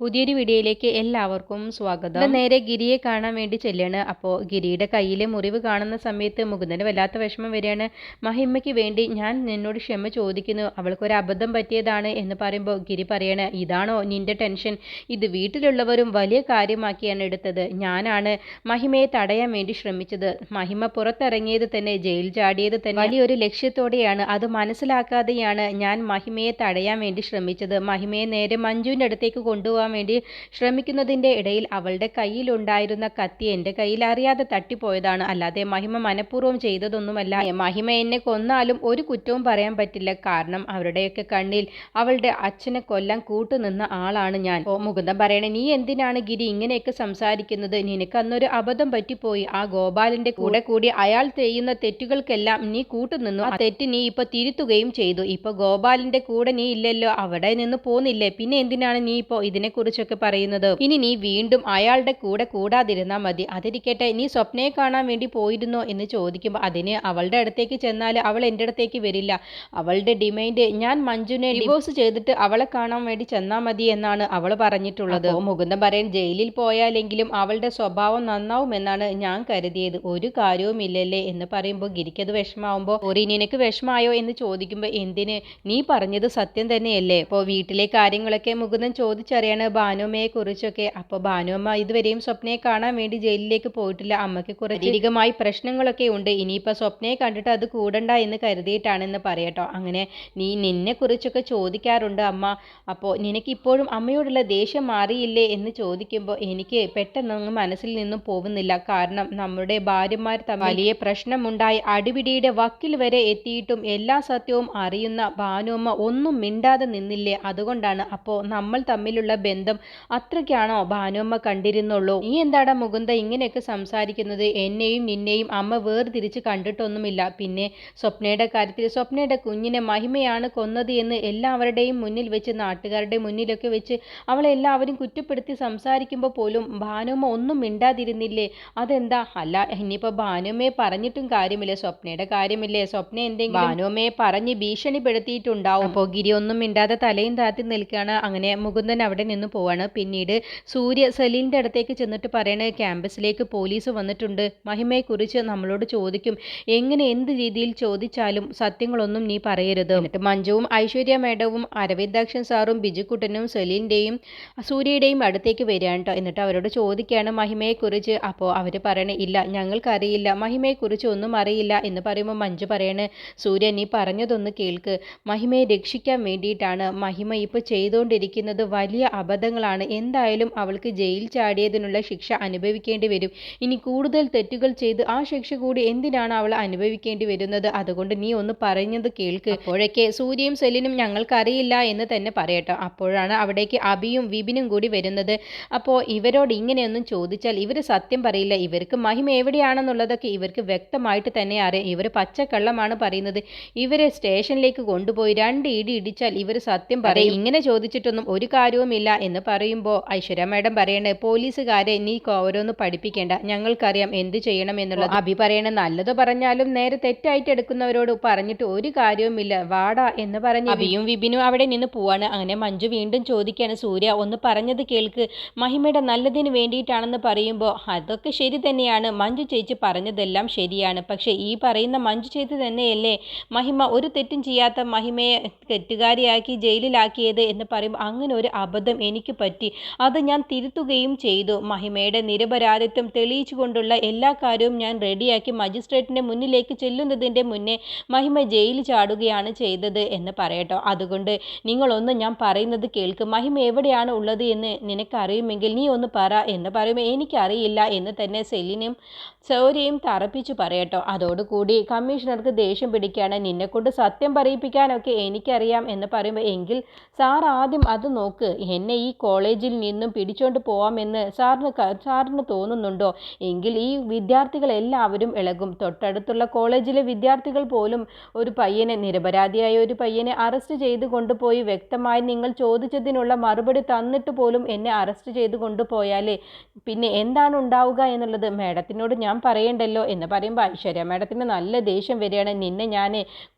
പുതിയൊരു വീഡിയോയിലേക്ക് എല്ലാവർക്കും സ്വാഗതം. നേരെ ഗിരിയെ കാണാൻ വേണ്ടി ചെല്ലാണ്. അപ്പോൾ ഗിരിയുടെ കയ്യിലെ മുറിവ് കാണുന്ന സമയത്ത് മുകുന്ദന് വല്ലാത്ത വിഷമം വരികയാണ്. മഹിമയ്ക്ക് വേണ്ടി ഞാൻ നിന്നോട് ക്ഷമ ചോദിക്കുന്നു. അവൾക്കൊരു അബദ്ധം പറ്റിയതാണ് എന്ന് പറയുമ്പോൾ ഗിരി പറയണ ഇതാണോ നിന്റെ ടെൻഷൻ? ഇത് വീട്ടിലുള്ളവരും വലിയ കാര്യമാക്കിയാണ് എടുത്തത്. ഞാനാണ് മഹിമയെ തടയാൻ വേണ്ടി ശ്രമിച്ചത്. മഹിമ പുറത്തിറങ്ങിയത് തന്നെ ജയിൽ ചാടിയത് തന്നെ. വലിയൊരു ലക്ഷ്യത്തോടെയാണ്. അത് മനസ്സിലാക്കാതെയാണ് ഞാൻ മഹിമയെ തടയാൻ വേണ്ടി ശ്രമിച്ചത്. മഹിമയെ നേരെ മഞ്ജുവിന്റെ അടുത്തേക്ക് കൊണ്ടുപോകാൻ വേണ്ടി ശ്രമിക്കുന്നതിന്റെ ഇടയിൽ അവളുടെ കയ്യിലുണ്ടായിരുന്ന കത്തി എന്റെ കയ്യിൽ അറിയാതെ തട്ടിപ്പോയതാണ്. അല്ലാതെ മഹിമ മനഃപൂർവം ചെയ്തതൊന്നുമല്ല. മഹിമ എന്നെ കൊന്നാലും ഒരു കുറ്റവും പറയാൻ പറ്റില്ല. കാരണം അവരുടെയൊക്കെ കണ്ണിൽ അവളുടെ അച്ഛനെ കൊല്ലാൻ കൂട്ടുനിന്ന ആളാണ് ഞാൻ. ഓ മുകുന്ദൻ പറയണേ നീ എന്തിനാണ് ഗിരി ഇങ്ങനെയൊക്കെ സംസാരിക്കുന്നത്? നിനക്ക് അന്നൊരു അബദ്ധം പറ്റിപ്പോയി. ആ ഗോപാലിന്റെ കൂടെ കൂടി അയാൾ ചെയ്യുന്ന തെറ്റുകൾക്കെല്ലാം നീ കൂട്ടുനിന്നു. ആ തെറ്റ് നീ ഇപ്പൊ തിരുത്തുകയും ചെയ്തു. ഇപ്പൊ ഗോപാലിന്റെ കൂടെ നീ ഇല്ലല്ലോ. അവിടെ നിന്ന് പോന്നില്ലേ. പിന്നെ എന്തിനാണ് നീ ഇപ്പോ ഇതിനെക്കുറിച്ചൊക്കെ പറയുന്നത്. ഇനി നീ വീണ്ടും അയാളുടെ കൂടെ കൂടാതിരുന്നാൽ മതി. അതിരിക്കട്ടെ നീ സ്വപ്നയെ കാണാൻ വേണ്ടി പോയിരുന്നോ എന്ന് ചോദിക്കുമ്പോൾ അതിന് അവളുടെ അടുത്തേക്ക് ചെന്നാൽ അവൾ എന്റെ അടുത്തേക്ക് വരില്ല. അവളുടെ ഡിമൈൻഡ് ഞാൻ മഞ്ജുനെ ഡിവോഴ്സ് ചെയ്തിട്ട് അവളെ കാണാൻ വേണ്ടി ചെന്നാൽ മതി എന്നാണ് അവൾ പറഞ്ഞിട്ടുള്ളത്. മുകുന്ദൻ പറയാൻ ജയിലിൽ പോയാലെങ്കിലും അവളുടെ സ്വഭാവം നന്നാവുമെന്നാണ് ഞാൻ കരുതിയത്. ഒരു കാര്യവുമില്ലല്ലേ? എന്ന് പറയുമ്പോൾ ഗിരിക്കത് വിഷമാവുമ്പോൾ ഒരു നിനക്ക് വിഷമായോ? എന്ന് ചോദിക്കുമ്പോൾ എന്തിന്? നീ പറഞ്ഞത് സത്യം തന്നെയല്ലേ? അപ്പോൾ വീട്ടിലെ കാര്യങ്ങളൊക്കെ മുകുന്ദൻ ചോദിച്ചറിയാണ്. ഭാനുമ്മയെ കുറിച്ചൊക്കെ? അപ്പോൾ ഭാനുമ്മ ഇതുവരെയും സ്വപ്നയെ കാണാൻ വേണ്ടി ജയിലിലേക്ക് പോയിട്ടില്ല. അമ്മയ്ക്ക് കുറച്ച് അധികമായി പ്രശ്നങ്ങളൊക്കെ ഉണ്ട്. ഇനിയിപ്പോൾ സ്വപ്നയെ കണ്ടിട്ട് അത് കൂടണ്ട എന്ന് കരുതിയിട്ടാണെന്ന് പറയട്ടോ. അങ്ങനെ നീ നിന്നെ കുറിച്ചൊക്കെ ചോദിക്കാറുണ്ട് അമ്മ. അപ്പോൾ നിനക്ക് ഇപ്പോഴും അമ്മയോടുള്ള ദേഷ്യം മാറിയില്ലേ എന്ന് ചോദിക്കുമ്പോൾ എനിക്ക് പെട്ടെന്ന് മനസ്സിൽ നിന്നും പോകുന്നില്ല. കാരണം നമ്മുടെ ഭാര്യമാർ തമ്മിൽ വലിയ പ്രശ്നമുണ്ടായി. അടിപിടിയുടെ വക്കിൽ വരെ എത്തിയിട്ടും എല്ലാ സത്യവും അറിയുന്ന ഭാനുമ്മ ഒന്നും മിണ്ടാതെ നിന്നില്ലേ? അതുകൊണ്ടാണ് അപ്പോൾ നമ്മൾ തമ്മിലുള്ള ബന്ധം. അത്രയ്ക്കാണോ ഭാനുമ്മ കണ്ടിരുന്നുള്ളൂ? നീ എന്താടാ മുകുന്ദ ഇങ്ങനെയൊക്കെ സംസാരിക്കുന്നത്? എന്നെയും നിന്നെയും അമ്മ വേർതിരിച്ച് കണ്ടിട്ടൊന്നുമില്ല. പിന്നെ സ്വപ്നയുടെ കാര്യത്തിൽ സ്വപ്നയുടെ കുഞ്ഞിനെ മഹിമയാണ് കൊന്നത് എന്ന് എല്ലാവരുടെയും മുന്നിൽ വെച്ച് നാട്ടുകാരുടെ മുന്നിലൊക്കെ വെച്ച് അവളെല്ലാവരും കുറ്റപ്പെടുത്തി സംസാരിക്കുമ്പോൾ പോലും ഭാനുമ്മ ഒന്നും മിണ്ടാതിരുന്നില്ലേ? അതെന്താ? അല്ല ഇനിയിപ്പോൾ ഭാനുമ്മയെ പറഞ്ഞിട്ടും കാര്യമില്ല. സ്വപ്നയുടെ കാര്യമില്ലേ? സ്വപ്ന എന്തെങ്കിലും ഭാനുമ്മയെ പറഞ്ഞ് ഭീഷണിപ്പെടുത്തിയിട്ടുണ്ടാവും. അപ്പോൾ ഗിരി ഒന്നും മിണ്ടാതെ തലയും താത്തി നിൽക്കുകയാണ്. അങ്ങനെ മുകുന്ദൻ അവിടെ നിന്ന് പോവാണ്. പിന്നീട് സൂര്യ സലീലിന്റെ അടുത്തേക്ക് ചെന്നിട്ട് പറയണ ക്യാമ്പസിലേക്ക് പോലീസ് വന്നിട്ടുണ്ട്. മഹിമയെക്കുറിച്ച് നമ്മളോട് ചോദിക്കും. എങ്ങനെ എന്ത് രീതിയിൽ ചോദിച്ചാലും സത്യങ്ങളൊന്നും നീ പറയരുത്. എന്നിട്ട് മഞ്ജുവും ഐശ്വര്യ മേഡവും അരവിന്ദാക്ഷൻ സാറും ബിജുക്കുട്ടനും സലീലിന്റെയും സൂര്യയുടെയും അടുത്തേക്ക് വരികയാണ് കേട്ടോ എന്നിട്ട് അവരോട് ചോദിക്കുകയാണ് മഹിമയെക്കുറിച്ച്? അപ്പോൾ അവർ പറയണേ ഇല്ല ഞങ്ങൾക്കറിയില്ല. മഹിമയെക്കുറിച്ച് ഒന്നും അറിയില്ല. എന്ന് പറയുമ്പോൾ മഞ്ജു പറയണേ സൂര്യ നീ പറഞ്ഞതൊന്ന് കേൾക്ക്. മഹിമയെ രക്ഷിക്കാൻ വേണ്ടിയിട്ടാണ് മഹിമ ഇപ്പോൾ ചെയ്തുകൊണ്ടിരിക്കുന്നത് വലിയ അബദ്ധങ്ങളാണ്. എന്തായാലും അവൾക്ക് ജയിൽ ചാടിയതിനുള്ള ശിക്ഷ അനുഭവിക്കേണ്ടി വരും. ഇനി കൂടുതൽ തെറ്റുകൾ ചെയ്ത് ആ ശിക്ഷ കൂടി എന്തിനാണ് അവൾ അനുഭവിക്കേണ്ടി വരുന്നത്? അതുകൊണ്ട് നീ ഒന്ന് പറഞ്ഞത് കേൾക്ക്. അപ്പോഴൊക്കെ സൂര്യയും സെലിനും ഞങ്ങൾക്കറിയില്ല എന്ന് തന്നെ പറയട്ടോ. അപ്പോഴാണ് അവിടേക്ക് അബിയും വിപിനും കൂടി വരുന്നത്. അപ്പോൾ ഇവരോട് ഇങ്ങനെയൊന്നും ചോദിച്ചാൽ ഇവർ സത്യം പറയില്ല. ഇവർക്ക് മഹിമ എവിടെയാണെന്നുള്ളതൊക്കെ ഇവർക്ക് വ്യക്തമായിട്ട് തന്നെ അറിയാം. ഇവർ പച്ചക്കള്ളമാണ് പറയുന്നത്. ഇവരെ സ്റ്റേഷനിലേക്ക് കൊണ്ടുപോയി രണ്ട് ഇടി ഇടിച്ചാൽ ഇവർ സത്യം പറയും. ഇങ്ങനെ ചോദിച്ചിട്ടൊന്നും ഒരു കാര്യവുമില്ല. എന്ന് പറയുമ്പോൾ ഐശ്വര്യ മാഡം പറയണേ പോലീസുകാരെ നീ ഓരോന്ന് പഠിപ്പിക്കേണ്ട. ഞങ്ങൾക്കറിയാം എന്ത് ചെയ്യണം എന്നുള്ളത്. അഭി പറയണേ നല്ലത് പറഞ്ഞാലും നേരെ തെറ്റായിട്ട് എടുക്കുന്നവരോട് പറഞ്ഞിട്ട് ഒരു കാര്യവുമില്ല. വാടാ എന്ന് പറഞ്ഞ് അഭിയും വിപിനും അവിടെ നിന്ന് പോവാണ്. അങ്ങനെ മഞ്ജു വീണ്ടും ചോദിക്കുകയാണ് സൂര്യ ഒന്ന് പറഞ്ഞത് കേൾക്ക്. മഹിമയുടെ നല്ലതിന് വേണ്ടിയിട്ടാണെന്ന് പറയുമ്പോൾ അതൊക്കെ ശരി തന്നെയാണ്. മഞ്ജു ചേച്ചി പറഞ്ഞതെല്ലാം ശരിയാണ്. പക്ഷേ ഈ പറയുന്ന മഞ്ജു ചേച്ചി തന്നെയല്ലേ മഹിമ ഒരു തെറ്റും ചെയ്യാത്ത മഹിമയെ തെറ്റുകാരിയാക്കി ജയിലിലാക്കിയത് എന്ന് പറയുമ്പോൾ അങ്ങനെ ഒരു അബദ്ധം എനിക്ക് പറ്റി. അത് ഞാൻ തിരുത്തുകയും ചെയ്തു. മഹിമയുടെ നിരപരാധിത്വം തെളിയിച്ചുകൊണ്ടുള്ള എല്ലാ കാര്യവും ഞാൻ റെഡിയാക്കി മജിസ്ട്രേറ്റിന്റെ മുന്നിലേക്ക് ചെല്ലുന്നതിന്റെ മുന്നേ മഹിമ ജയിലിൽ ചാടുകയാണ് ചെയ്തത് എന്ന് പറയട്ടോ. അതുകൊണ്ട് നിങ്ങളൊന്ന് ഞാൻ പറയുന്നത് കേൾക്ക്. മഹിമ എവിടെയാണ് ഉള്ളത് എന്ന് നിനക്കറിയുമെങ്കിൽ നീ ഒന്ന് പറ എന്ന് പറയുമ്പോൾ എനിക്കറിയില്ല എന്ന് തന്നെ സെലിനും സൗരയും തറപ്പിച്ചു പറയട്ടോ. അതോടുകൂടി കമ്മീഷണർക്ക് ദേഷ്യം പിടിക്കുകയാണ് നിന്നെക്കൊണ്ട് സത്യം പറയിപ്പിക്കാനൊക്കെ എനിക്കറിയാം എന്ന് പറയുമ്പോൾ എങ്കിൽ സാർ ആദ്യം അത് നോക്ക്. എന്നെ ഈ കോളേജിൽ നിന്നും പിടിച്ചോണ്ട് പോവാമെന്ന് സാറിന് സാറിന് തോന്നുന്നുണ്ടോ? എങ്കിൽ ഈ വിദ്യാർത്ഥികളെല്ലാവരും ഇളകും. തൊട്ടടുത്തുള്ള കോളേജിലെ വിദ്യാർത്ഥികൾ പോലും ഒരു പയ്യനെ നിരപരാധിയായ ഒരു പയ്യനെ അറസ്റ്റ് ചെയ്ത് കൊണ്ടുപോയി വ്യക്തമായി നിങ്ങൾ ചോദിച്ചതിനുള്ള മറുപടി തന്നിട്ട് പോലും എന്നെ അറസ്റ്റ് ചെയ്ത് കൊണ്ടുപോയാലേ? പിന്നെ എന്താണ് ഉണ്ടാവുക എന്നുള്ളത് മേഡത്തിനോട് ഞാൻ പറയണ്ടല്ലോ എന്ന് പറയുമ്പോൾ ഐശ്വര്യ മേഡത്തിന് നല്ല ദേഷ്യം വരികയാണ്. നിന്നെ ഞാൻ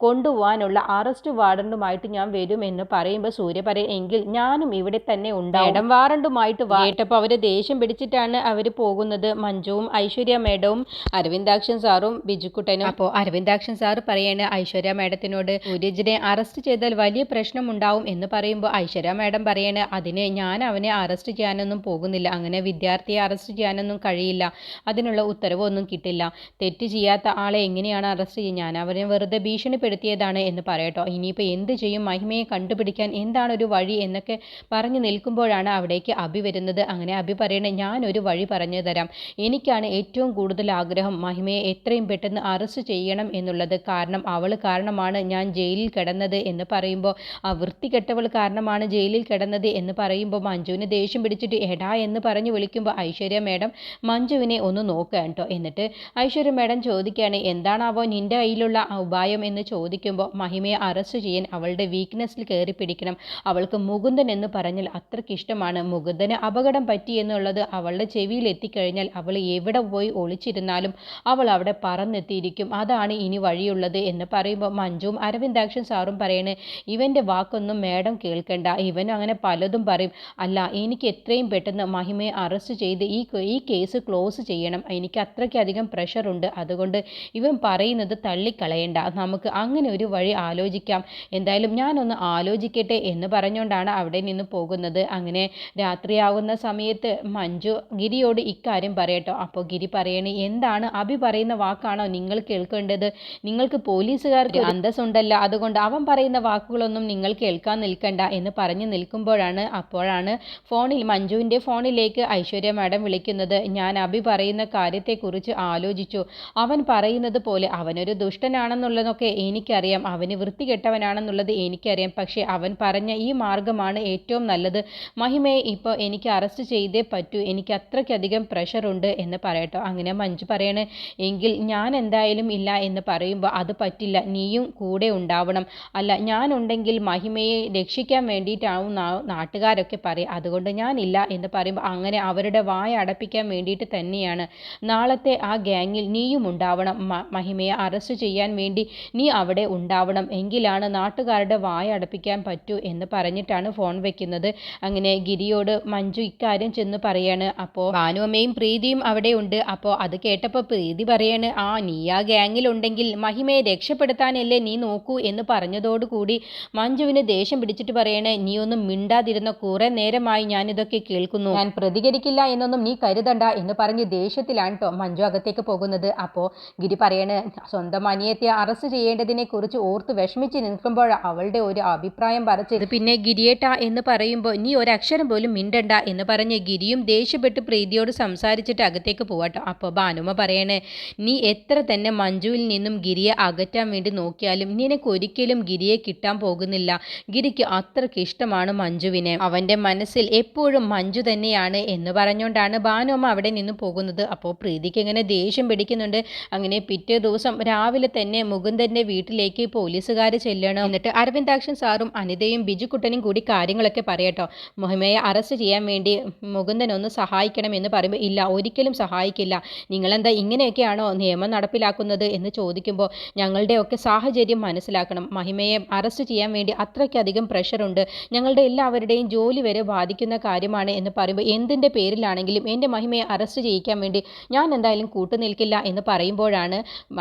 കൊണ്ടുപോകാനുള്ള അറസ്റ്റ് വാർഡനുമായിട്ട് ഞാൻ വരും എന്ന് പറയുമ്പോൾ സൂര്യ പറയും എങ്കിൽ ഞാനും ഇവിടെ തന്നെ ഉണ്ടാവും. മേഡം വാറണ്ടുമായിട്ട് കേട്ടപ്പോൾ അവർ ദേഷ്യം പിടിച്ചിട്ടാണ് അവർ പോകുന്നത്. മഞ്ജുവും ഐശ്വര്യ മേഡവും അരവിന്ദാക്ഷൻ സാറും ബിജുക്കുട്ടനും അപ്പോൾ അരവിന്ദാക്ഷൻ സാർ പറയാണ് ഐശ്വര്യ മേഡത്തിനോട് സൂരജിനെ അറസ്റ്റ് ചെയ്താൽ വലിയ പ്രശ്നം ഉണ്ടാവും എന്ന് പറയുമ്പോൾ ഐശ്വര്യ മേഡം പറയാണ് അതിന് ഞാൻ അവനെ അറസ്റ്റ് ചെയ്യാനൊന്നും പോകുന്നില്ല. അങ്ങനെ വിദ്യാർത്ഥിയെ അറസ്റ്റ് ചെയ്യാനൊന്നും കഴിയില്ല. അതിനുള്ള ഉത്തരവൊന്നും കിട്ടില്ല. തെറ്റ് ചെയ്യാത്ത ആളെ എങ്ങനെയാണ് അറസ്റ്റ് ചെയ്യുക ഞാൻ അവനെ വെറുതെ ഭീഷണിപ്പെടുത്തിയതാണ് എന്ന് പറയട്ടോ. ഇനിയിപ്പോൾ എന്ത് ചെയ്യും? മഹിമയെ കണ്ടുപിടിക്കാൻ എന്താണ് ഒരു വഴി? എന്നൊക്കെ പറഞ്ഞു നിൽക്കുമ്പോഴാണ് അവിടേക്ക് അഭി വരുന്നത്. അങ്ങനെ അഭി പറയണേ ഞാനൊരു വഴി പറഞ്ഞു തരാം. എനിക്കാണ് ഏറ്റവും കൂടുതൽ ആഗ്രഹം മഹിമയെ എത്രയും പെട്ടെന്ന് അറസ്റ്റ് ചെയ്യണം എന്നുള്ളത്. കാരണം അവൾ കാരണമാണ് ഞാൻ ജയിലിൽ കിടന്നത് എന്ന് പറയുമ്പോൾ ആ വൃത്തികെട്ടവൾ കാരണമാണ് ജയിലിൽ കിടന്നത് എന്ന് പറയുമ്പോൾ മഞ്ജുവിന് ദേഷ്യം പിടിച്ചിട്ട് എടാ എന്ന് പറഞ്ഞ് വിളിക്കുമ്പോൾ ഐശ്വര്യ മേഡം മഞ്ജുവിനെ ഒന്ന് നോക്കുക കേട്ടോ എന്നിട്ട് ഐശ്വര്യ മേഡം ചോദിക്കുകയാണ് എന്താണാവോ നിന്റെ കയ്യിലുള്ള ഉപായം? എന്ന് ചോദിക്കുമ്പോൾ മഹിമയെ അറസ്റ്റ് ചെയ്യാൻ അവളുടെ വീക്ക്നെസ്സിൽ കയറി പിടിക്കണം. അവൾക്ക് മുകുന്ദൻ എന്ന് പറഞ്ഞാൽ അത്രയ്ക്ക് ഇഷ്ടമാണ് മുകുന്ദന് അപകടം പറ്റി എന്നുള്ളത് അവളുടെ ചെവിയിൽ എത്തിക്കഴിഞ്ഞാൽ അവൾ എവിടെ പോയി ഒളിച്ചിരുന്നാലും അവൾ അവിടെ പറന്നെത്തിയിരിക്കും. അതാണ് ഇനി വഴിയുള്ളത് എന്ന് പറയുമ്പോൾ മഞ്ജുവും അരവിന്ദാക്ഷൻ സാറും പറയണേ ഇവന്റെ വാക്കൊന്നും മേഡം കേൾക്കണ്ട. ഇവനും അങ്ങനെ പലതും പറയും. അല്ല എനിക്ക് എത്രയും പെട്ടെന്ന് മഹിമയെ അറസ്റ്റ് ചെയ്ത് ഈ ഈ കേസ് ക്ലോസ് ചെയ്യണം. എനിക്ക് അത്രയ്ക്കധികം പ്രഷറുണ്ട് അതുകൊണ്ട് ഇവൻ പറയുന്നത് തള്ളിക്കളയണ്ട. നമുക്ക് അങ്ങനെ ഒരു വഴി ആലോചിക്കാം. എന്തായാലും ഞാനൊന്ന് ആലോചിക്കട്ടെ എന്ന് പറഞ്ഞുകൊണ്ടാണ് അവിടെ നിന്ന് പോകുന്നത്. അങ്ങനെ രാത്രിയാവുന്ന സമയത്ത് മഞ്ജു ഗിരിയോട് ഇക്കാര്യം പറയട്ടോ. അപ്പോൾ ഗിരി പറയണേ എന്താണ്? അഭി പറയുന്ന വാക്കാണോ നിങ്ങൾ കേൾക്കേണ്ടത്? നിങ്ങൾക്ക് പോലീസുകാർക്ക് അന്തസ്സുണ്ടല്ല. അതുകൊണ്ട് അവൻ പറയുന്ന വാക്കുകളൊന്നും നിങ്ങൾ കേൾക്കാൻ നിൽക്കണ്ട എന്ന് പറഞ്ഞു നിൽക്കുമ്പോഴാണ് അപ്പോഴാണ് ഫോണിൽ മഞ്ജുവിന്റെ ഫോണിലേക്ക് ഐശ്വര്യ മാഡം വിളിക്കുന്നത്. ഞാൻ അഭി പറയുന്ന കാര്യത്തെക്കുറിച്ച് ആലോചിച്ചു. അവൻ പറയുന്നത് പോലെ അവനൊരു ദുഷ്ടനാണെന്നുള്ളതൊക്കെ എനിക്കറിയാം. അവന് വൃത്തികെട്ടവനാണെന്നുള്ളത് എനിക്കറിയാം. പക്ഷേ അവൻ പറഞ്ഞ ഈ മാർഗമാണ് ഏറ്റവും നല്ലത്. മഹിമയെ ഇപ്പോൾ എനിക്ക് അറസ്റ്റ് ചെയ്തേ പറ്റൂ എനിക്ക് അത്രയ്ക്കധികം പ്രഷറുണ്ട് എന്ന് പറയട്ടോ. അങ്ങനെ മഞ്ജു പറയണേ എങ്കിൽ ഞാൻ എന്തായാലും ഇല്ല എന്ന് പറയുമ്പോൾ അത് പറ്റില്ല നീയും കൂടെ ഉണ്ടാവണം. അല്ല ഞാനുണ്ടെങ്കിൽ മഹിമയെ രക്ഷിക്കാൻ വേണ്ടിയിട്ടാവും നാട്ടുകാരൊക്കെ പറയും. അതുകൊണ്ട് ഞാനില്ല എന്ന് പറയുമ്പോൾ അങ്ങനെ അവരുടെ വായ അടപ്പിക്കാൻ വേണ്ടിയിട്ട് തന്നെയാണ്. നാളത്തെ ആ ഗ്യാങ്ങിൽ നീയും ഉണ്ടാവണം. മഹിമയെ അറസ്റ്റ് ചെയ്യാൻ വേണ്ടി നീ അവിടെ ഉണ്ടാവണം. എങ്കിലാണ് നാട്ടുകാരുടെ വായ അടപ്പിക്കാൻ പറ്റൂ എന്ന് പറഞ്ഞിട്ടാണ് ഫോൺ വെക്കുന്നത്. അങ്ങനെ ഗിരിയോട് മഞ്ജു ഇക്കാര്യം ചെന്ന് പറയാണ്. അപ്പോൾ ഭാനുവമ്മയും പ്രീതിയും അവിടെ ഉണ്ട്. അപ്പോൾ അത് കേട്ടപ്പോൾ പ്രീതി പറയാണ് ആ നീ ആ ഗ്യാങ്ങിലുണ്ടെങ്കിൽ മഹിമയെ രക്ഷപ്പെടുത്താനല്ലേ നീ നോക്കൂ എന്ന് പറഞ്ഞതോടുകൂടി മഞ്ജുവിന് ദേഷ്യം പിടിച്ചിട്ട് പറയണേ നീ ഒന്നും മിണ്ടാതിരുന്ന കുറെ നേരമായി ഞാനിതൊക്കെ കേൾക്കുന്നു. ഞാൻ പ്രതികരിക്കില്ല എന്നൊന്നും നീ കരുതണ്ട എന്ന് പറഞ്ഞ് ദേഷ്യത്തിലാണ് കേട്ടോ മഞ്ജു അകത്തേക്ക് പോകുന്നത്. അപ്പോൾ ഗിരി പറയണ് സ്വന്തം അനിയത്തെ അറസ്റ്റ് ചെയ്യേണ്ടതിനെ കുറിച്ച് ഓർത്ത് വിഷമിച്ച് നിൽക്കുമ്പോൾ അവളുടെ ഒരു അഭിപ്രായം പറച്ചത് പിന്നെ ഗിരിയേട്ട എന്ന് പറയുമ്പോൾ നീ ഒരക്ഷരം പോലും മിണ്ടണ്ട എന്ന് പറഞ്ഞ് ഗിരിയും ദേഷ്യപ്പെട്ട് പ്രീതിയോട് സംസാരിച്ചിട്ട് അകത്തേക്ക് പോവാട്ടോ അപ്പോൾ ഭാനുമ പറയണേ നീ എത്ര തന്നെ മഞ്ജുവിൽ നിന്നും ഗിരിയെ അകറ്റാൻ വേണ്ടി നോക്കിയാലും നിനക്ക് ഒരിക്കലും ഗിരിയെ കിട്ടാൻ പോകുന്നില്ല. ഗിരിക്ക് അത്രയ്ക്ക് ഇഷ്ടമാണ് മഞ്ജുവിനെ. അവന്റെ മനസ്സിൽ എപ്പോഴും മഞ്ജു തന്നെയാണ് എന്ന് പറഞ്ഞുകൊണ്ടാണ് ഭാനുമ്മ അവിടെ നിന്ന് പോകുന്നത്. അപ്പോൾ പ്രീതിക്ക് ഇങ്ങനെ ദേഷ്യം പിടിക്കുന്നുണ്ട്. അങ്ങനെ പിറ്റേ ദിവസം രാവിലെ തന്നെ മുകുന്ദന്റെ വീട്ടിലേക്ക് പോലീസുകാർ ചെല്ലണം. എന്നിട്ട് അരവിന്ദാക്ഷൻ സാറും അനിതയും ബിജുക്കുട്ടനും കൂടി കാര്യങ്ങളൊക്കെ പറയട്ടോ മുഹമ്മയെ അറസ്റ്റ് ചെയ്യാൻ വേണ്ടി മുകുന്ദൻ ഒന്ന് സഹായിക്കണം എന്ന് പറയുമ്പോൾ ഇല്ല ഒരിക്കലും സഹായിക്കില്ല. നിങ്ങളെന്താ ഇങ്ങനെയൊക്കെയാണോ നിയമം നടപ്പിലാക്കുന്നത്? എന്ന് ചോദിക്കുമ്പോൾ ഞങ്ങളുടെയൊക്കെ സാഹചര്യം മനസ്സിലാക്കണം. മഹിമയെ അറസ്റ്റ് ചെയ്യാൻ വേണ്ടി അത്രയ്ക്കധികം പ്രഷറുണ്ട്. ഞങ്ങളുടെ എല്ലാവരുടെയും ജോലി വരെ ബാധിക്കുന്ന കാര്യമാണ് എന്ന് പറയുമ്പോൾ എന്തിന്റെ പേരിലാണെങ്കിലും എന്റെ മഹിമയെ അറസ്റ്റ് ചെയ്യിക്കാൻ വേണ്ടി ഞാൻ എന്തായാലും കൂട്ടുനിൽക്കില്ല എന്ന് പറയുമ്പോഴാണ്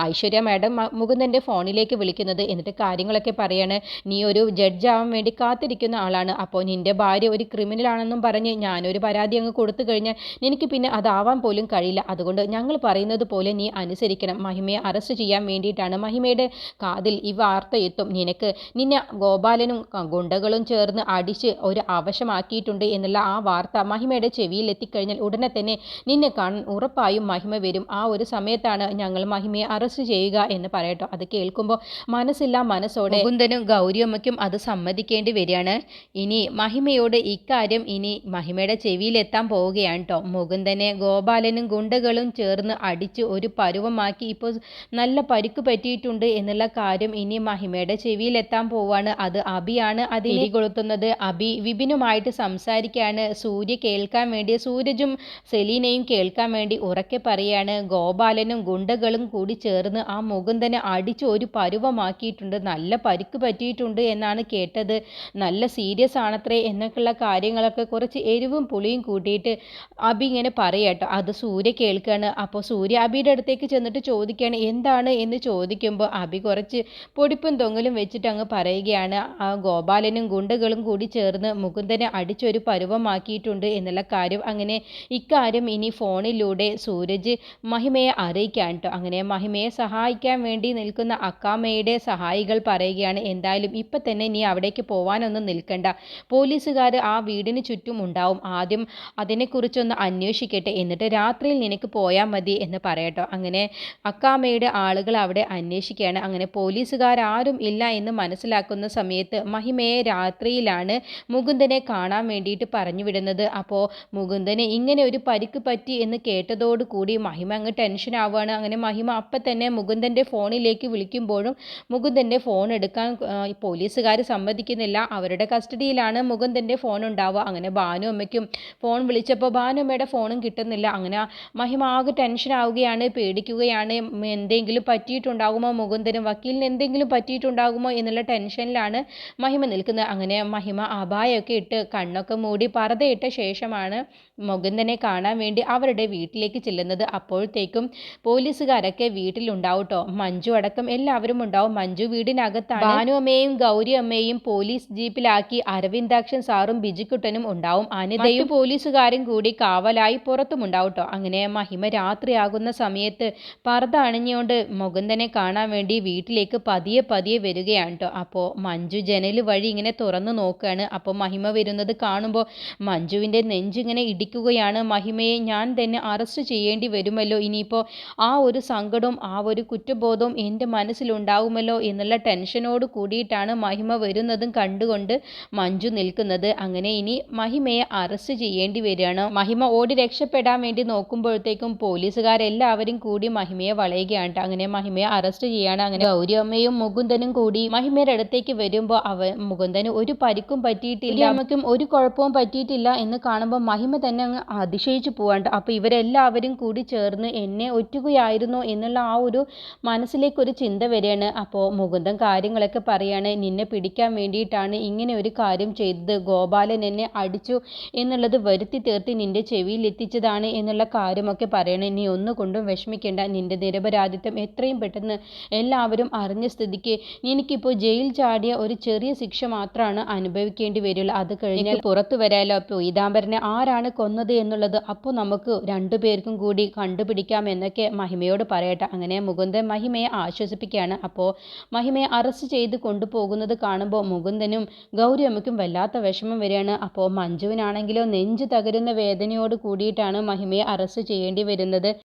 ഐശ്വര്യ മാഡം മുകുന്ദന്റെ ഫോണിലേക്ക് വിളിക്കുന്നത്. എന്നിട്ട് കാര്യങ്ങളൊക്കെ പറയാണ് നീ ഒരു ജഡ്ജ് ആവാൻ വേണ്ടി കാത്തിരിക്കുന്ന ആളാണ്. അപ്പോൾ നിന്റെ ഭാര്യ ഒരു ക്രിമിനലാണെന്നും പറഞ്ഞ് ഞാനൊരു പരാതി അങ്ങ് കൊടുത്തു കഴിഞ്ഞാൽ എനിക്ക് പിന്നെ അതാവാൻ പോലും കഴിയില്ല. അതുകൊണ്ട് ഞങ്ങൾ പറയുന്നത് പോലെ നീ അനുസരിക്കണം. മഹിമയെ അറസ്റ്റ് ചെയ്യാൻ വേണ്ടിയിട്ടാണ് മഹിമയുടെ കാതിൽ ഈ വാർത്ത എത്തും. നിനക്ക് നിന്നെ ഗോപാലനും ഗുണ്ടകളും ചേർന്ന് അടിച്ച് ഒരു അവശമാക്കിയിട്ടുണ്ട് എന്നുള്ള ആ വാർത്ത മഹിമയുടെ ചെവിയിൽ എത്തിക്കഴിഞ്ഞാൽ ഉടനെ തന്നെ നിന്നെ കാണാൻ ഉറപ്പായും മഹിമ വരും. ആ ഒരു സമയത്താണ് ഞങ്ങൾ മഹിമയെ അറസ്റ്റ് ചെയ്യുക എന്ന് പറയട്ടോ. അത് കേൾക്കുമ്പോൾ മനസ്സില്ല മനസ്സോടെ കുന്തനും ഗൗരിയമ്മയ്ക്കും അത് സമ്മതിക്കേണ്ടി വരികയാണ്. ഇനി മഹിമയോട് ഇക്കാര്യം ഇനി മഹിമയുടെ ചെവിയിലെത്താൻ പോവുകയാണ് കേട്ടോ മുകുന്ദനെ ഗോപാലനും ഗുണ്ടകളും ചേർന്ന് അടിച്ച് ഒരു പരുവമാക്കി ഇപ്പോൾ നല്ല പരുക്ക് പറ്റിയിട്ടുണ്ട് എന്നുള്ള കാര്യം ഇനി മഹിമയുടെ ചെവിയിലെത്താൻ പോവാണ്. അത് അബിയാണ് അതിനെ കൊളുത്തുന്നത്. അബി വിപിനുമായിട്ട് സംസാരിക്കുകയാണ്. സൂര്യ കേൾക്കാൻ വേണ്ടി സൂരജും സെലീനയും കേൾക്കാൻ വേണ്ടി ഉറക്കെ പറയാണ് ഗോപാലനും ഗുണ്ടകളും കൂടി ചേർന്ന് ആ മുകുന്ദനെ അടിച്ച് ഒരു പരുവമാക്കിയിട്ടുണ്ട്. നല്ല പരുക്ക് പറ്റിയിട്ടുണ്ട് എന്നാണ് കേട്ടത്. നല്ല സീരിയസ് ആണത്രേ എന്ന എന്നൊക്കെയുള്ള കാര്യങ്ങളൊക്കെ കുറച്ച് എരിവും പുളിയും കൂട്ടിയിട്ട് അബി ഇങ്ങനെ പറയട്ടോ അത് സൂര്യ കേൾക്കുകയാണ് അപ്പോൾ സൂര്യ അബിയുടെ അടുത്തേക്ക് ചെന്നിട്ട് ചോദിക്കുകയാണ് എന്താണ്? എന്ന് ചോദിക്കുമ്പോൾ അബി കുറച്ച് പൊടിപ്പും തൊങ്ങലും വെച്ചിട്ട് അങ്ങ് പറയുകയാണ് ആ ഗോപാലനും ഗുണ്ടകളും കൂടി ചേർന്ന് മുകുന്ദനെ അടിച്ചൊരു പരുവമാക്കിയിട്ടുണ്ട് എന്നുള്ള കാര്യം അങ്ങനെ ഇക്കാര്യം ഇനി ഫോണിലൂടെ സൂരജ് മഹിമയെ അറിയിക്കാൻ കേട്ടോ. അങ്ങനെ മഹിമയെ സഹായിക്കാൻ വേണ്ടി നിൽക്കുന്ന അക്കാമയുടെ സഹായികൾ പറയുകയാണ് എന്തായാലും ഇപ്പം തന്നെ നീ അവിടേക്ക് പോവാനൊന്നും നിൽക്കണ്ട. പോലീസുകാർ ആ വീടിന് ചുറ്റും ഉണ്ടാവും. ആദ്യം അതിനെക്കുറിച്ചൊന്ന് അന്വേഷിക്കട്ടെ. എന്നിട്ട് രാത്രിയിൽ നിനക്ക് പോയാൽ മതി എന്ന് പറയട്ടോ. അങ്ങനെ അക്കാമ്മയുടെ ആളുകൾ അവിടെ അന്വേഷിക്കുകയാണ്. അങ്ങനെ പോലീസുകാരും ഇല്ല എന്ന് മനസ്സിലാക്കുന്ന സമയത്ത് മഹിമയെ രാത്രിയിലാണ് മുകുന്ദനെ കാണാൻ വേണ്ടിയിട്ട് പറഞ്ഞു വിടുന്നത്. അപ്പോൾ മുകുന്ദന് ഇങ്ങനെ ഒരു പരിക്ക് പറ്റി എന്ന് കേട്ടതോടുകൂടി മഹിമ അങ്ങ് ടെൻഷൻ ആവുകയാണ്. അങ്ങനെ മഹിമ അപ്പം തന്നെ മുകുന്ദന്റെ ഫോണിലേക്ക് വിളിക്കുമ്പോഴും മുകുന്ദന്റെ ഫോൺ എടുക്കാൻ പോലീസുകാർ സമ്മതിക്കുന്നില്ല. അവരുടെ കസ്റ്റഡിയിലാണ് മുകുന്ദന്റെ ഫോൺ ഉണ്ടാവുക. അങ്ങനെ ഭാനു അമ്മയ്ക്കും ഫോൺ വിളിച്ചപ്പോൾ ഭാനു അമ്മയുടെ ഫോണും കിട്ടുന്നില്ല. അങ്ങനെ മഹിമ ആകെ ടെൻഷൻ ആവുകയാണ് പേടിക്കുകയാണ്. എന്തെങ്കിലും പറ്റിയിട്ടുണ്ടാകുമോ? മുകുന്ദനും വക്കീലിന് എന്തെങ്കിലും പറ്റിയിട്ടുണ്ടാകുമോ? എന്നുള്ള ടെൻഷനിലാണ് മഹിമ നിൽക്കുന്നത്. അങ്ങനെ മഹിമ അപായൊക്കെ ഇട്ട് കണ്ണൊക്കെ മൂടി പറതയിട്ട ശേഷമാണ് മുകുന്ദനെ കാണാൻ വേണ്ടി അവരുടെ വീട്ടിലേക്ക് ചെല്ലുന്നത് അപ്പോഴത്തേക്കും പോലീസുകാരൊക്കെ വീട്ടിലുണ്ടാവട്ടോ മഞ്ജു അടക്കം എല്ലാവരും ഉണ്ടാവും. മഞ്ജു വീടിനകത്താണ് ഭാനു അമ്മയും ഗൗരി അമ്മയും പോലീസ് ജീപ്പിലാക്കി അരവിന്ദാക്ഷൻ സാറും ബിജിക്കുട്ടനും ഉണ്ടാവും. അനിതയും പോലീസുകാരും കൂടി കാവലായി പുറത്തും ഉണ്ടാവും കേട്ടോ അങ്ങനെ മഹിമ രാത്രിയാകുന്ന സമയത്ത് പർദ്ദ അണിഞ്ഞുകൊണ്ട് മുകുന്ദനെ കാണാൻ വേണ്ടി വീട്ടിലേക്ക് പതിയെ പതിയെ വരികയാണ് കേട്ടോ അപ്പോൾ മഞ്ജു ജനൽ വഴി ഇങ്ങനെ തുറന്നു നോക്കുകയാണ് അപ്പോൾ മഹിമ വരുന്നത് കാണുമ്പോൾ മഞ്ജുവിന്റെ നെഞ്ചിങ്ങനെ ഇടിക്കുകയാണ് മഹിമയെ ഞാൻ തന്നെ അറസ്റ്റ് ചെയ്യേണ്ടി വരുമല്ലോ. ഇനിയിപ്പോൾ ആ ഒരു സങ്കടവും ആ ഒരു കുറ്റബോധവും എന്റെ മനസ്സിലുണ്ടാവുമല്ലോ എന്നുള്ള ടെൻഷനോട് കൂടിയിട്ടാണ് മഹിമ വരുന്നതും കണ്ടുകൊണ്ട് മഞ്ജു നിൽക്കുന്നത്. അങ്ങനെ ഇനി മഹിമയെ അറസ്റ്റ് ചെയ്യേണ്ടി വരികയാണ്. മഹിമ ഓടി രക്ഷപ്പെടാൻ വേണ്ടി നോക്കുമ്പോഴത്തേക്കും പോലീസുകാരെല്ലാവരും കൂടി മഹിമയെ വളയുകയാണ്. അങ്ങനെ മഹിമയെ അറസ്റ്റ് ചെയ്യാണ്. അങ്ങനെ ഗൗരി അമ്മയും മുകുന്ദനും കൂടി മഹിമയുടെ അടുത്തേക്ക് വരുമ്പോൾ അവ മുകുന്ദന് ഒരു പരിക്കും പറ്റിയിട്ടില്ല. അമ്മയ്ക്കും ഒരു കുഴപ്പവും പറ്റിയിട്ടില്ല എന്ന് കാണുമ്പോൾ മഹിമ തന്നെ അങ്ങ് അതിശയിച്ചു പോവാണ്ട്. അപ്പോൾ ഇവരെല്ലാവരും കൂടി ചേർന്ന് എന്നെ ഒറ്റുകയായിരുന്നു എന്നുള്ള ആ ഒരു മനസ്സിലേക്കൊരു ചിന്ത വരികയാണ്. അപ്പോൾ മുകുന്ദൻ കാര്യങ്ങളൊക്കെ പറയാണ് നിന്നെ പിടിക്കാൻ വേണ്ടിയിട്ടാണ് ഇങ്ങനെ ഒരു കാര്യം ചെയ്തത്. ഗോപാലൻ എന്നെ അടിച്ചു എന്നുള്ളത് വരുത്തി തീർത്തി നിന്റെ ചെവിയിൽ എത്തിച്ചതാണ് എന്നുള്ള കാര്യമൊക്കെ പറയണേ. നീ ഒന്നുകൊണ്ടും വിഷമിക്കേണ്ട. നിന്റെ നിരപരാധിത്വം എത്രയും പെട്ടെന്ന് എല്ലാവരും അറിഞ്ഞ സ്ഥിതിക്ക് എനിക്കിപ്പോൾ ജയിൽ ചാടിയ ഒരു ചെറിയ ശിക്ഷ മാത്രമാണ് അനുഭവിക്കേണ്ടി വരുള്ളൂ അത് കഴിഞ്ഞാൽ പുറത്തു വരാലോ? അപ്പോൾ പീതാംബരനെ ആരാണ് കൊന്നത് എന്നുള്ളത് അപ്പോൾ നമുക്ക് രണ്ടു പേർക്കും കൂടി കണ്ടുപിടിക്കാം എന്നൊക്കെ മഹിമയോട് പറയട്ടെ. അങ്ങനെ മുകുന്ദൻ മഹിമയെ ആശ്വസിപ്പിക്കുകയാണ്. അപ്പോൾ മഹിമയെ അറസ്റ്റ് ചെയ്ത് കൊണ്ടുപോകുന്നത് കാണുമ്പോൾ മുകുന്ദനും ഗൗരിയമ്മയ്ക്കും വല്ലാത്ത വിഷമം വരികയാണ്. അപ്പോൾ മഞ്ജുവിനാണെങ്കിലോ നെഞ്ച് തകരുന്ന വേദനയോട് കൂടിയിട്ടാണ് മഹിമയെ അറസ്റ്റ് ചെയ്യേണ്ടി വരുന്നത്.